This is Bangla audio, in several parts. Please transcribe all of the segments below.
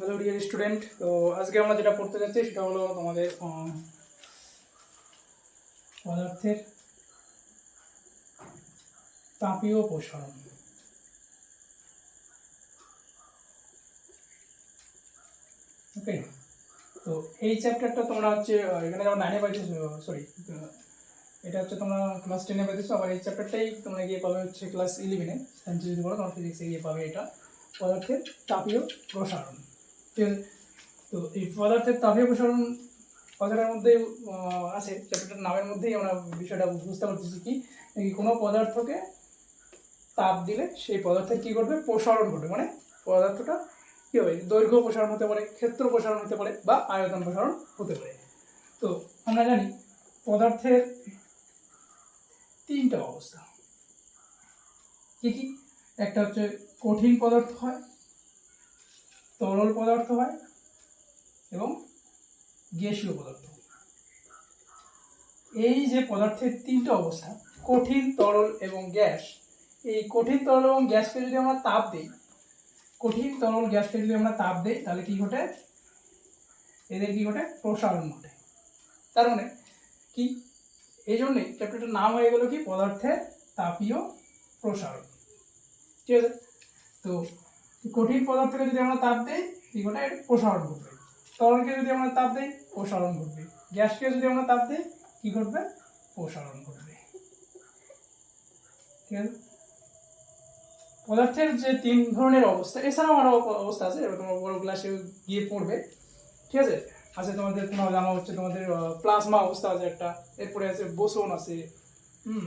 হ্যালো ডিয়ার স্টুডেন্ট তো আজকে আমরা যেটা পড়তে যাচ্ছি সেটা হলো তোমাদের পদার্থের তাপীয় প্রসারণ। ওকে তো এই চ্যাপ্টারটা তোমরা হচ্ছে এখানে যেমন নাইনে পাইছো সরি এটা হচ্ছে তোমরা ক্লাস টেনে পাইতেছো আবার এই চ্যাপ্টারটাই তোমরা গিয়ে পাবে হচ্ছে ক্লাস ইলেভেনে সায়েন্স যদি পড়ো তোমার ফিজিক্সে গিয়ে পাবে এটা। পদার্থের তাপীয় প্রসারণ। আছে তো এই পদার্থের তাপীয় প্রসারণ কথাটার মধ্যে আছে চ্যাপ্টারটার নামের মধ্যেই আমরা বিষয়টা বুঝতে পারতেছি কি কোনো পদার্থকে তাপ দিলে সেই পদার্থের কী ঘটবে? প্রসারণ ঘটবে। মানে পদার্থটা কী হবে? দৈর্ঘ্য প্রসারণ হতে পারে, ক্ষেত্র প্রসারণ হতে পারে, বা আয়তন প্রসারণ হতে পারে। তো আমরা জানি, পদার্থের তিনটা অবস্থা। কি কি? একটা হচ্ছে কঠিন পদার্থ হয় তরল পদার্থ হয় এবং গ্যাসীয় পদার্থ এই যে পদার্থের তিনটা অবস্থা, কঠিন, তরল এবং গ্যাস, এই কঠিন, তরল এবং গ্যাসকে যদি আমরা তাপ দিই, কঠিন, তরল, গ্যাসকে যদি আমরা তাপ দিই, তাহলে কি ঘটে? এদের কি ঘটে? প্রসারণ ঘটে। তার মানে কি? এই জন্যই চ্যাপ্টারটার নাম হয়ে গেল কি? পদার্থের তাপীয় প্রসারণ। ঠিক আছে? তো কঠিন পদার্থকে যদি আমরা তাপ দিই কি ঘটে প্রসারণ ঘটবে। তরলকে যদি আমরা তাপ দিই, প্রসারণ ঘটবে। গ্যাসকে যদি আমরা তাপ দিই, কি ঘটবে? প্রসারণ ঘটবে। পদার্থের যে তিন ধরনের অবস্থা, এছাড়াও আরও অবস্থা আছে এবার তোমরা বড় ক্লাসে গিয়ে পড়বে। ঠিক আছে? আছে তোমাদের তোমার জানা হচ্ছে তোমাদের প্লাজমা অবস্থা আছে একটা, এরপরে আছে বোসন আছে, হুম,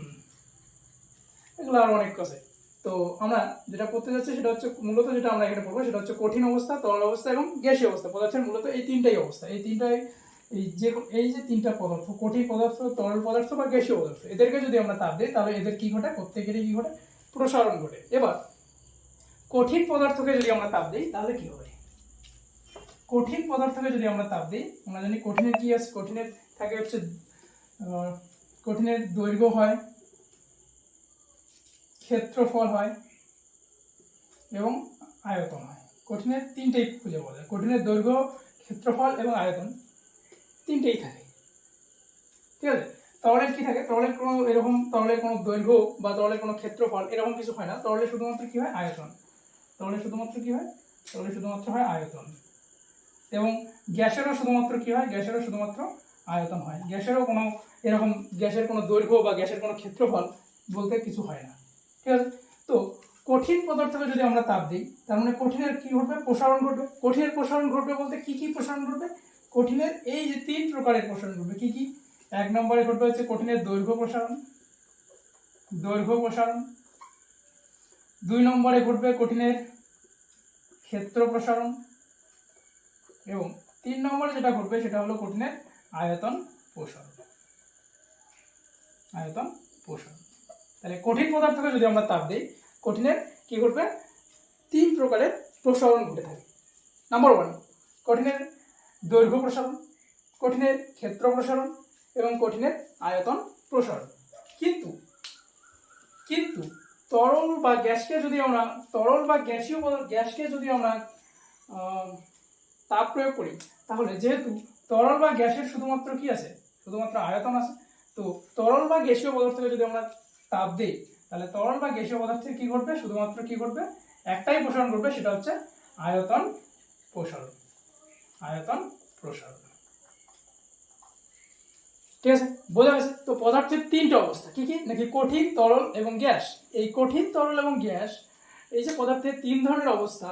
এগুলো আর অনেক আছে। তো আমরা যেটা করতে যাচ্ছি সেটা হচ্ছে মূলত যেটা আমরা এখানে পড়ব সেটা হচ্ছে কঠিন অবস্থা, তরল অবস্থা এবং গ্যাসীয় অবস্থা। পদার্থের মূলত এই তিনটাই অবস্থা। এই তিনটাই, এই যে এই যে তিনটা পদার্থ, কঠিন পদার্থ, তরল পদার্থ বা গ্যাসীয় পদার্থ, এদেরকে যদি আমরা তাপ দিই, তাহলে এদের কি ঘটে? প্রত্যেকেরই কি ঘটে? প্রসারণ ঘটে। এবার, কঠিন পদার্থকে যদি আমরা তাপ দিই, তাহলে কি হবে? কঠিন পদার্থকে যদি আমরা তাপ দিই, আমরা জানি কঠিনের কি আছে? কঠিনের থাকে হচ্ছে কঠিনের দৈর্ঘ্য হয় ক্ষেত্রফল হয় এবং আয়তন হয়। কঠিনের তিনটেই খুঁজে পাওয়া যায়। কঠিনের দৈর্ঘ্য, ক্ষেত্রফল এবং আয়তন তিনটেই থাকে। ঠিক আছে? তরলের কি থাকে? তরলের কোনো এরকম, তরলের কোনো দৈর্ঘ্য বা তরলের কোনো ক্ষেত্রফল এরকম কিছু হয় না। তরলের শুধুমাত্র কি হয়? আয়তন। তরলের শুধুমাত্র কি হয়? তরলের শুধুমাত্র হয় আয়তন। এবং গ্যাসেরও শুধুমাত্র কি হয়? গ্যাসেরও শুধুমাত্র আয়তন হয়। গ্যাসেরও কোনো, এরকম গ্যাসের কোনো দৈর্ঘ্য বা গ্যাসের কোনো ক্ষেত্রফল বলতে কিছু হয় না। ঠিক আছে? তো কঠিন পদার্থকে যদি আমরা তাপ দিই, তার মানে কঠিনের কি ঘটবে? প্রসারণ ঘটবে। কঠিনের প্রসারণ ঘটবে বলতে কি কি প্রসারণ ঘটবে? কঠিনের এই যে তিন প্রকারের প্রসারণ ঘটবে, কি কি? এক নম্বরে ঘটবে হচ্ছে কঠিনের দৈর্ঘ্য প্রসারণ দৈর্ঘ্য প্রসারণ। দুই নম্বরে ঘটবে কঠিনের ক্ষেত্র প্রসারণ। এবং তিন নম্বরে যেটা ঘটবে সেটা হলো কঠিনের আয়তন প্রসারণ। আয়তন প্রসারণ। তাহলে কঠিন পদার্থকে যদি আমরা তাপ দিই, কঠিনের কি ঘটবে? তিন প্রকারের প্রসারণ ঘটে থাকে। নাম্বার ওয়ান কঠিনের দৈর্ঘ্য প্রসারণ, কঠিনের ক্ষেত্র প্রসারণ এবং কঠিনের আয়তন প্রসারণ। কিন্তু কিন্তু তরল বা গ্যাসকে যদি আমরা, তরল বা গ্যাসীয় গ্যাসকে যদি আমরা তাপ প্রয়োগ করি, তাহলে যেহেতু তরল বা গ্যাসের শুধুমাত্র কি আছে? শুধুমাত্র আয়তন আছে। তো তরল বা গ্যাসীয় পদার্থকে যদি আমরা তাপ দিই তাহলে তরল বা গ্যাসীয় পদার্থের কি ঘটবে? শুধুমাত্র কি ঘটবে? একটাই প্রসারণ ঘটবে, সেটা হচ্ছে আয়তন প্রসারণ। আয়তন প্রসারণ। ঠিক আছে? বোঝা গেছে? তো পদার্থের তিনটা অবস্থা। কি কি? নাকি কঠিন তরল এবং গ্যাস। এই কঠিন তরল এবং গ্যাস, এই যে পদার্থের তিন ধরনের অবস্থা,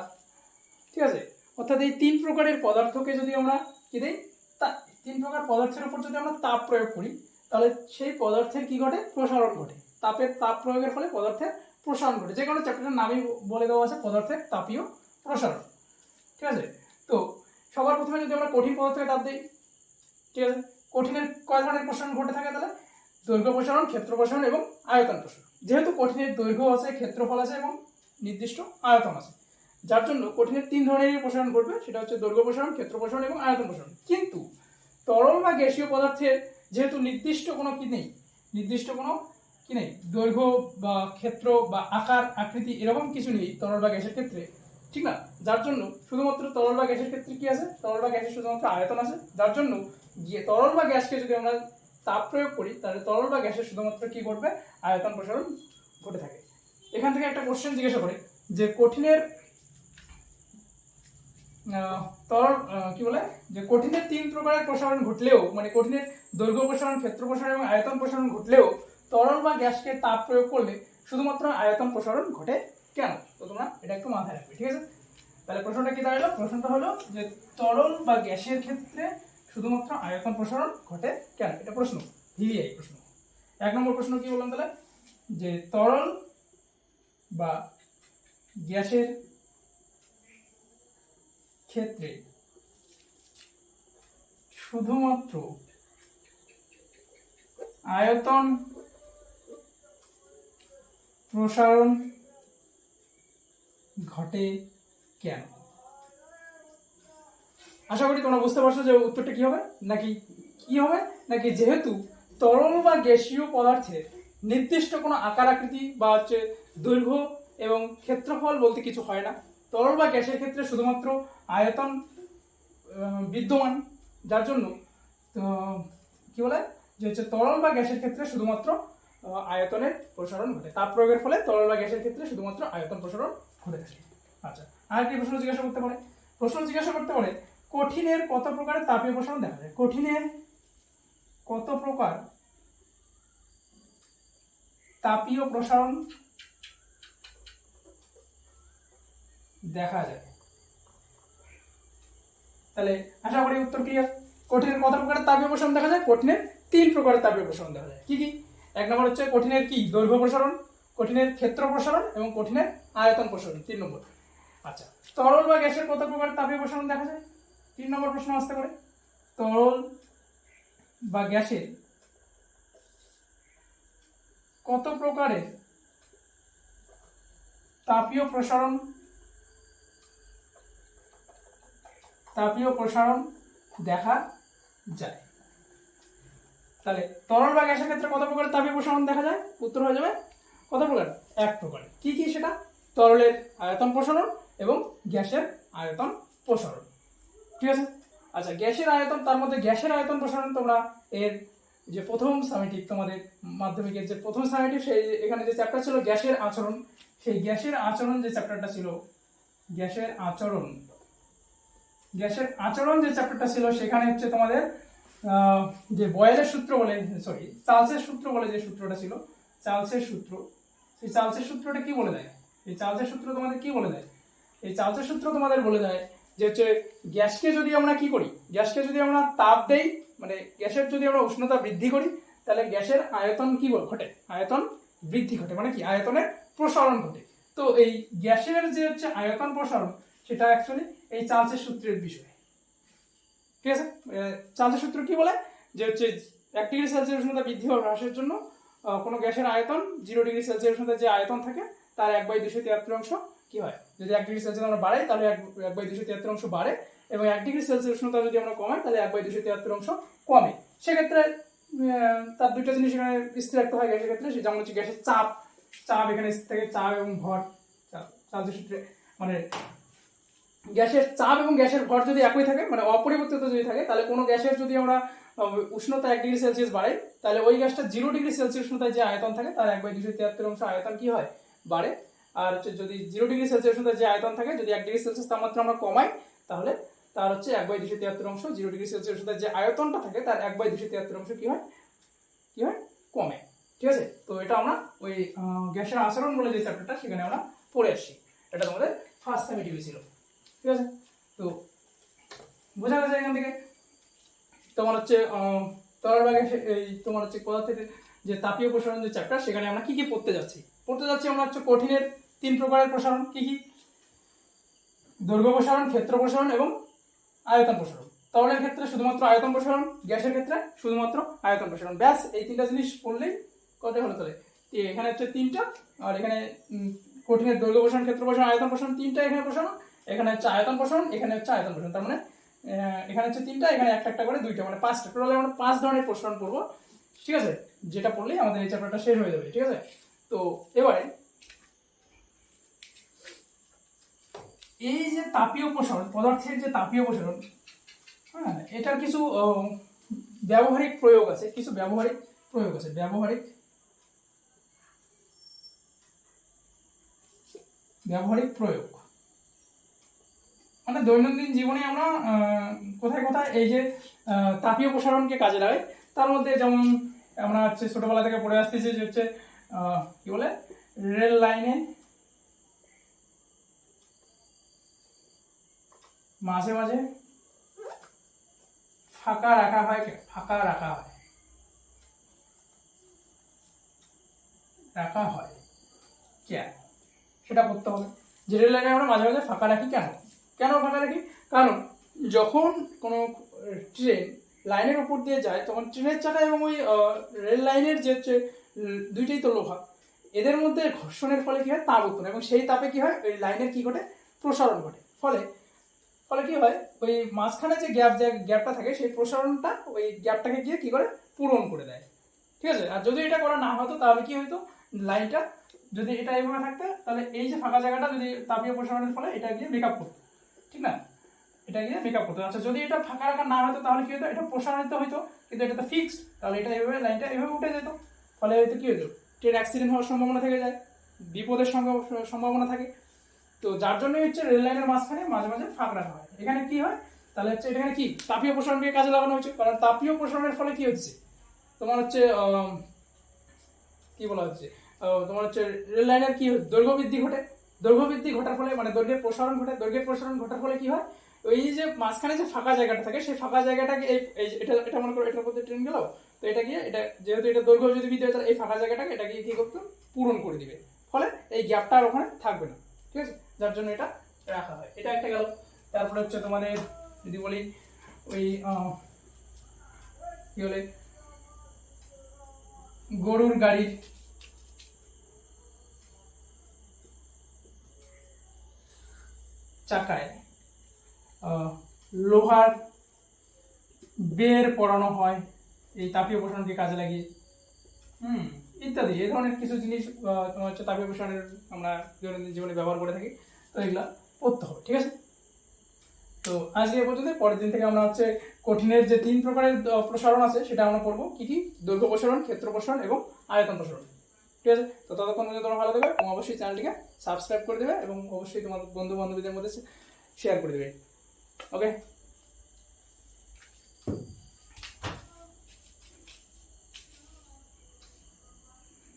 ঠিক আছে? অর্থাৎ এই তিন প্রকারের পদার্থকে যদি আমরা কি দিই? তা, তিন প্রকার পদার্থের উপর যদি আমরা তাপ প্রয়োগ করি, তাহলে সেই পদার্থের কি ঘটে? প্রসারণ ঘটে। তাপের তাপ প্রয়োগের ফলে পদার্থের প্রসারণ ঘটে। যে কোনো চ্যাপ্টারের নামই বলে দেওয়া আছে, পদার্থের তাপীয় প্রসারণ। ঠিক আছে? তো সবার প্রথমে যদি আমরা কঠিন পদার্থকে তাপ দিই, ঠিক আছে? কঠিনের কয় ধরনের প্রসারণ ঘটে থাকে তাহলে? দৈর্ঘ্য প্রসারণ, ক্ষেত্র প্রসারণ এবং আয়তন প্রসারণ। যেহেতু কঠিনের দৈর্ঘ্য আছে, ক্ষেত্রফল আছে এবং নির্দিষ্ট আয়তন আছে, যার জন্য কঠিনের তিন ধরনের প্রসারণ ঘটবে। সেটা হচ্ছে দৈর্ঘ্য প্রসারণ, ক্ষেত্র প্রসারণ এবং আয়তন প্রসারণ। কিন্তু তরল বা গ্যাসীয় পদার্থের যেহেতু নির্দিষ্ট কোনো কি নেই, নির্দিষ্ট কোনো কি নেই? দৈর্ঘ্য বা ক্ষেত্র বা আকার, আকৃতি এরকম কিছু নেই তরল বা গ্যাসের ক্ষেত্রে। ঠিক না? যার জন্য শুধুমাত্র তরল বা গ্যাসের ক্ষেত্রে কি আছে? তরল বা গ্যাসের শুধুমাত্র আয়তন আছে। যার জন্য তরল বা গ্যাসকে যদি আমরা তাপ প্রয়োগ করি, তাহলে তরল বা গ্যাসের শুধুমাত্র কি ঘটবে? আয়তন প্রসারণ ঘটে থাকে। এখান থেকে একটা কোশ্চেন জিজ্ঞাসা করে, যে কঠিনের তরল কি বলে? যে কঠিনের তিন প্রকারের প্রসারণ ঘটলেও মানে কঠিনের দৈর্ঘ্য প্রসারণ, ক্ষেত্র প্রসারণ এবং আয়তন প্রসারণ ঘটলেও তরল বা গ্যাসকে তাপ প্রয়োগ করলে শুধুমাত্র আয়তন প্রসারণ ঘটে কেন? তো তোমরা এটা একটু মাথায় রাখবে, ঠিক আছে? তাহলে প্রশ্নটা কি দাঁড়াল? প্রশ্নটা হলো যে তরল বা গ্যাসের ক্ষেত্রে শুধুমাত্র আয়তন প্রসারণ ঘটে কেন? এটা প্রশ্ন, ভিভিআই প্রশ্ন। এক নম্বর প্রশ্ন কি বললাম তাহলে? যে তরল বা গ্যাসের ক্ষেত্রে শুধুমাত্র আয়তন প্রসারণ ঘটে কেন? আশা করি তোমরা বুঝতে পারছ যে উত্তরটা কি হবে? নাকি কি হবে? নাকি যেহেতু তরল বা গ্যাসীয় পদার্থের নির্দিষ্ট কোনো আকার আকৃতি বা হচ্ছে দৈর্ঘ্য এবং ক্ষেত্রফল বলতে কিছু হয় না, তরল বা গ্যাসের ক্ষেত্রে শুধুমাত্র আয়তন বিদ্যমান, যার জন্য, তো, কি বলে? যে হচ্ছে তরল বা গ্যাসের ক্ষেত্রে শুধুমাত্র আয়তনের প্রসারণ ঘটে। তাপ প্রয়োগের ফলে তরল বা গ্যাসের ক্ষেত্রে শুধুমাত্র আয়তন প্রসারণ ঘটে থাকে। আচ্ছা আর কি প্রশ্ন জিজ্ঞাসা করতে পারে? প্রশ্ন জিজ্ঞাসা করতে পারে কঠিনের কত প্রকারের তাপীয় প্রসারণ দেখা যায়? কঠিনের কত প্রকার তাপীয় প্রসারণ দেখা যায়? তাহলে আশা করি উত্তর ক্লিয়ার কঠিনের কত প্রকারের তাপীয় প্রসারণ দেখা যায়? কঠিনের তিন প্রকারের তাপীয় প্রসারণ দেখা যায়। কি কি? এক নম্বর হচ্ছে কঠিনের কি? দৈর্ঘ্য প্রসারণ, কঠিনের ক্ষেত্র প্রসারণ এবং কঠিনের আয়তন প্রসারণ, তিন নম্বর। আচ্ছা তরল বা গ্যাসের কত প্রকার তাপীয় প্রসারণ দেখা যায়? তিন নম্বর প্রশ্ন আসতে পারে। তরল বা গ্যাসের কত প্রকারের তাপীয় প্রসারণ তাপীয় প্রসারণ দেখা যায়? তাহলে তরল বা গ্যাসের ক্ষেত্রে কত প্রকার তাপীয় প্রসারণ দেখা যায়? উত্তর হয়ে যাবে কত প্রকার? এক প্রকার। কি কি সেটা? তরলের আয়তন প্রসারণ এবং গ্যাসের আয়তন প্রসারণ। ঠিক আছে? আচ্ছা গ্যাসের আয়তন, তার মধ্যে গ্যাসের আয়তন প্রসারণ তোমরা এর যে প্রথম সামেটিক তোমাদের মাধ্যমিকের যে প্রথম সামেটিক সেই এখানে যে চ্যাপ্টার ছিল গ্যাসের আচরণ, সেই গ্যাসের আচরণ যে চ্যাপ্টারটা ছিল, গ্যাসের আচরণ গ্যাসের আচরণ যে চ্যাপ্টারটা ছিল, সেখানে হচ্ছে তোমাদের যে বয়েলের সূত্র বলে সরি চার্লসের সূত্র বলে যে সূত্রটা ছিল, চার্লসের সূত্র, সেই চার্লসের সূত্রটা কি বলে দেয়? এই চার্লসের সূত্র তোমাদের কি বলে দেয়? এই চার্লসের সূত্র তোমাদের বলে দেয় যে হচ্ছে, গ্যাসকে যদি আমরা কি করি? গ্যাসকে যদি আমরা তাপ দেই মানে গ্যাসের যদি আমরা উষ্ণতা বৃদ্ধি করি, তাহলে গ্যাসের আয়তন কি ঘটে? আয়তন বৃদ্ধি ঘটে মানে কি? আয়তনের প্রসারণ ঘটে। তো এই গ্যাসের যে হচ্ছে আয়তন প্রসারণ, সেটা অ্যাকচুয়ালি এই চার্লসের সূত্রের বিষয়। ঠিক আছে? চার্লসের সূত্র কি বলে? যে হচ্ছে এক ডিগ্রি সেলসিয়াস উষ্ণতা বৃদ্ধি বা হ্রাসের জন্য কোনো গ্যাসের আয়তন জিরো ডিগ্রি সেলসিয়াস উষ্ণতার যে আয়তন থাকে, তার এক বাই দুশো তিয়াত্তর অংশ কি হয়? যদি এক ডিগ্রি সেলসিয়াস আমরা বাড়াই, তাহলে এক এক বাই দুশো তিয়াত্তর অংশ বাড়ে এবং এক ডিগ্রি সেলসিয়াস উষ্ণতা যদি আমরা কমাই, তাহলে এক বাই দুশো তিয়াত্তর অংশ কমে। সেক্ষেত্রে তার দুইটা জিনিস এখানে স্থির রাখতে হয় গ্যাসের ক্ষেত্রে যেমন হচ্ছে গ্যাসের চাপ। চাপ এখানে থেকে চাপ এবং ভর চাপ চার্জের সূত্রে। মানে গ্যাসের চাপ এবং গ্যাসের ভর যদি একই থাকে মানে অপরিবর্তিত যদি থাকে, তাহলে কোনো গ্যাসের যদি আমরা উষ্ণতা এক ডিগ্রি সেলসিয়াস বাড়াই, তাহলে ওই গ্যাসটা জিরো ডিগ্রি সেলসিয়াস উষ্ণতায় যে আয়তন থাকে, তার এক বাই দুশো তিয়াত্তর অংশ আয়তন কি হয়? বাড়ে। আর হচ্ছে যদি জিরো ডিগ্রি সেলসিয়াস উষ্ণতায় যে আয়তন থাকে, যদি এক ডিগ্রি সেলসিয়াস তাপমাত্রা আমরা কমাই, তাহলে তার হচ্ছে এক বাই দুশো তিয়াত্তর অংশ জিরো ডিগ্রি সেলসিয়াস উষ্ণতায় যে আয়তনটা থাকে, তার এক বাই দুশো তিয়াত্তর অংশ কি হয়? কি হয়? কমে। ঠিক আছে? তো এটা আমরা ওই গ্যাসের আচরণ বলে যে চ্যাপ্টারটা সেখানে আমরা পড়ে আসছি। এটা তোমাদের ফার্স্ট সেমিটিভি ছিল। ঠিক আছে? তো বোঝা গেছে এখান থেকে। তোমার হচ্ছে তরল গ্যাসে- এই তোমার হচ্ছে পদার্থের যে তাপীয় প্রসারণ যে চ্যাপ্টার সেখানে আমরা কি কি পড়তে যাচ্ছি? পড়তে যাচ্ছি আমরা হচ্ছে কঠিনের তিন প্রকারের প্রসারণ কি কি? দৈর্ঘ্য প্রসারণ, ক্ষেত্র প্রসারণ এবং আয়তন প্রসারণ। তরলের ক্ষেত্রে শুধুমাত্র আয়তন প্রসারণ, গ্যাসের ক্ষেত্রে শুধুমাত্র আয়তন প্রসারণ। ব্যাস, এই তিনটা জিনিস পড়লেই কত হলো তাহলে। এখানে হচ্ছে তিনটা, আর এখানে কঠিনের দৈর্ঘ্য প্রসারণ, ক্ষেত্র প্রসারণ, আয়তন প্রসারণ, তিনটা এখানে প্রসারণ। এখানে হচ্ছে আয়তন প্রসারণ এখানে হচ্ছে আয়তন প্রসারণ তার মানে এখানে হচ্ছে তিনটা, এখানে একটা একটা করে দুইটা। মানে পাঁচটা। টোটালে আমরা পাঁচ ধরনের প্রসারণ পড়ব ঠিক আছে? যেটা পড়লেই আমাদের এই চ্যাপ্টারটা শেষ হয়ে যাবে। ঠিক আছে? তো এবারে, এই যে তাপীয় প্রসারণ, পদার্থের যে তাপীয় প্রসারণ হ্যাঁ এটার কিছু ব্যবহারিক প্রয়োগ আছে। কিছু ব্যবহারিক প্রয়োগ আছে। ব্যবহারিক ব্যবহারিক প্রয়োগ। মানে দৈনন্দিন জীবনে আমরা কোথায় কোথায় এই যে তাপীয় প্রসারণকে কাজে লাগাই, তার মধ্যে যেমন আমরা হচ্ছে ছোটবেলা থেকে পড়ে আসতেছি যে হচ্ছে কি বলে? রেল লাইনে মাঝে মাঝে ফাঁকা রাখা হয়, ফাঁকা রাখা হয়। রাখা হয়। কেন? সেটা করতে হবে। যে রেল লাইনে আমরা মাঝে মাঝে ফাঁকা রাখি কেন? কেন ফাঁকা রাখি কারণ যখন কোনো ট্রেন লাইনের উপর দিয়ে যায়, তখন ট্রেনের চাকা এবং ওই রেল লাইনের যে হচ্ছে দুইটাই তো লোহা। এদের মধ্যে ঘর্ষণের ফলে কি হয়? তাপ উৎপন্ন। এবং সেই তাপে কি হয়? ওই লাইনের কি ঘটে? প্রসারণ ঘটে। ফলে ফলে কি হয়? ওই মাঝখানে যে গ্যাপ, যে গ্যাপটা থাকে, সেই প্রসারণটা ওই গ্যাপটাকে গিয়ে কি করে? পূরণ করে দেয়। ঠিক আছে? আর যদি এটা করা না হতো, তাহলে কি হতো লাইনটা যদি এটা এইভাবে থাকতো, তাহলে এই যে ফাঁকা জায়গাটা যদি তাপীয় প্রসারণের ফলে, এটা গিয়ে মেকআপ করতো। ঠিক না? এটা গিয়ে মেকআপ করতো আচ্ছা যদি এটা ফাঁকা রাখা না হতো, তাহলে কি হতো? এটা প্রসারিত হতো কিন্তু এটা তো ফিক্সড তাহলে এটা এভাবে লাইনটা এভাবে উঠে যেত। ফলে হয়তো কী হতো? ট্রেন অ্যাক্সিডেন্ট হওয়ার সম্ভাবনা থেকে যায়, বিপদের সম্ভাবনা থাকে। তো যার জন্য হচ্ছে রেল লাইনের মাঝখানে মাঝে মাঝে ফাঁক রাখা হয়। এখানে কি হয়? তাহলে হচ্ছে এখানে কি? তাপীয় প্রসারণকে কাজে লাগানো হচ্ছে। কারণ তাপীয় প্রসারণের ফলে কি হচ্ছে? তোমার হচ্ছে কি বলা হচ্ছে? তোমার হচ্ছে রেল লাইনের কি দৈর্ঘ্য বৃদ্ধি ঘটে? দৈর্ঘ্য বৃদ্ধি ঘটার ফলে মানে দৈর্ঘ্যের প্রসারণ ঘটে, দৈর্ঘ্যের প্রসারণ ঘটার ফলে কি হয়? ওই যে মাঝখানে যে ফাঁকা জায়গাটা থাকে, সেই ফাঁকা জায়গাটাকে এই এটা এটা মনে করো, এটার মধ্যে ট্রেন গেল, তো এটা গিয়ে এটা, যেহেতু এটা দৈর্ঘ্য যদি বৃদ্ধি হয়, তাহলে এই ফাঁকা জায়গাটাকে এটা গিয়ে কি করতে? পূরণ করে দিবে। ফলে এই গ্যাপটা আর ওখানে থাকবে না, ঠিক আছে? যার জন্য এটা রাখা হয়। এটা একটা গেল। তারপরে হচ্ছে তোমাদের যদি বলি, ওই কি বলে? গরুর গাড়ির চাকায় লোহার বের পড়ানো হয়, এই তাপীয় প্রসারণকে কাজে লাগিয়ে। হুম, ইত্যাদি, এই ধরনের কিছু জিনিস তোমার হচ্ছে তাপীয় প্রসারণের আমরা দৈনন্দিন জীবনে ব্যবহার করে থাকি, তো এগুলা পড়তে হবে, ঠিক আছে? তো আজকে এ পর্যন্ত পরের দিন থেকে আমরা হচ্ছে কঠিনের যে তিন প্রকারের প্রসারণ আছে, সেটা আমরা পড়ব। কী কী? দৈর্ঘ্য প্রসারণ, ক্ষেত্র প্রসারণ এবং আয়তন প্রসারণ। ঠিক আছে? তো ততক্ষণ পর্যন্ত তোমার ভালো দেবে এবং অবশ্যই চ্যানেলটিকে সাবস্ক্রাইব করে দেবে এবং অবশ্যই তোমার বন্ধু বান্ধবীদের মধ্যে শেয়ার করে দেবে। ওকে